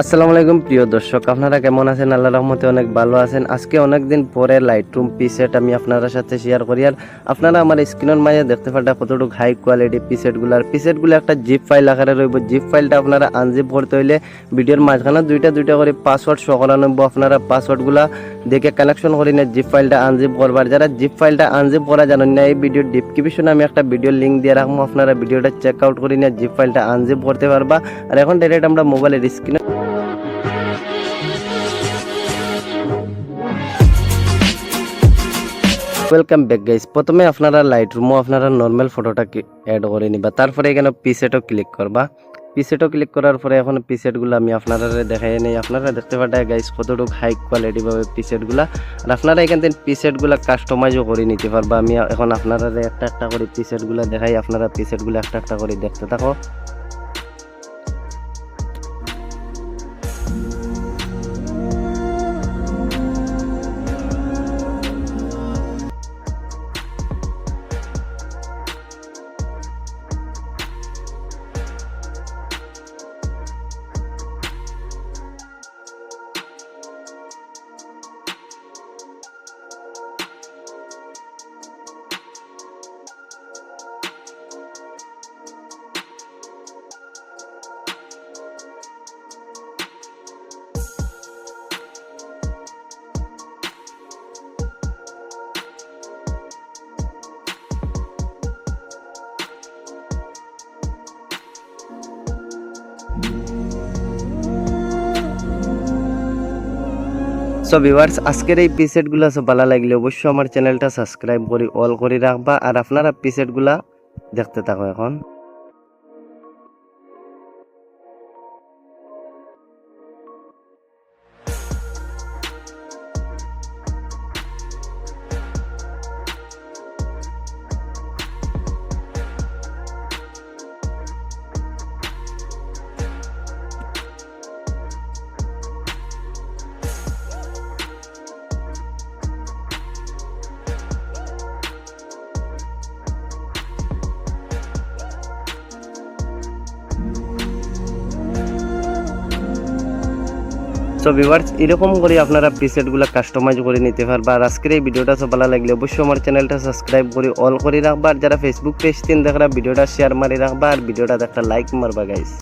আসসালামু আলাইকুম, প্রিয় দর্শক। আপনারা কেমন আছেন? আল্লাহ রহমতে অনেক ভালো আছেন। আজকে অনেক দিন পরে লাইট রুম পিসেট আমি আপনারা সাথে শেয়ার করি। আর আপনারা আমার স্ক্রিনের মাঝে দেখতে পাটা কতটুকু হাই কোয়ালিটি পিসেটগুলো আর পিসেটগুলো একটা জিপ ফাইল আকারে রইব। জিপ ফাইলটা আপনারা আনজিপ করতে হইলে ভিডিওর মাঝখানে দুইটা দুইটা করে পাসওয়ার্ড শো হইব। আপনারা পাসওয়ার্ডগুলা দেখে কানেকশন করি না জিপ ফাইলটা আনজিপ করবার যারা জিপ ফাইলটা আনজিপ করা জানেন না, এই ভিডিও ডিসক্রিপশনে আমি একটা ভিডিও লিঙ্ক দিয়ে রাখব। আপনারা ভিডিওটা চেক আউট করে নিয়ে জিপ ফাইলটা আনজিপ করতে পারবা। আর এখন ডাইরেক্ট আমরা মোবাইলের স্ক্রিনে ওয়েলকাম ব্যাক গাইস প্রথমে আপনারা লাইট রুমও আপনারা নর্মাল ফটোটা অ্যাড করে নিবা। তারপরে এখানে পিসেটও ক্লিক করবা। পিসেটও ক্লিক করার পরে এখন পিসেটগুলো আমি আপনারা দেখাই নেই। আপনারা দেখতে পাঠায় গাইস কতটুকু হাই কোয়ালিটি ভাবে পিসেটগুলা আর আপনারা এখান থেকে পিসেটগুলো কাস্টমাইজও করে নিতে পারবা। আমি এখন আপনারা একটা একটা করে পিসেটগুলো দেখাই। আপনারা পিসেটগুলো একটা একটা করে দেখতে থাকো। সো ভিউয়ার্স আজকের এই পিসেটগুলো সব ভালো লাগলে অবশ্যই আমার চ্যানেলটা সাবস্ক্রাইব করে অল করে রাখবা। আর আপনারা পিসেটগুলা দেখতে থাকো এখন। সো ভিভার্স এরকম করে আপনারা প্রিসেটগুলো কাস্টমাইজ করে নিতে পারবা। আর আজকের এই ভিডিওটা সব ভালো লাগলে অবশ্যই আমার চ্যানেলটা সাবস্ক্রাইব করে অল করে রাখবা। আর যারা ফেসবুক পেজ তিন দেখরা, ভিডিওটা শেয়ার মারি রাখবা। আর ভিডিওটা একটা লাইক মারবা গাইস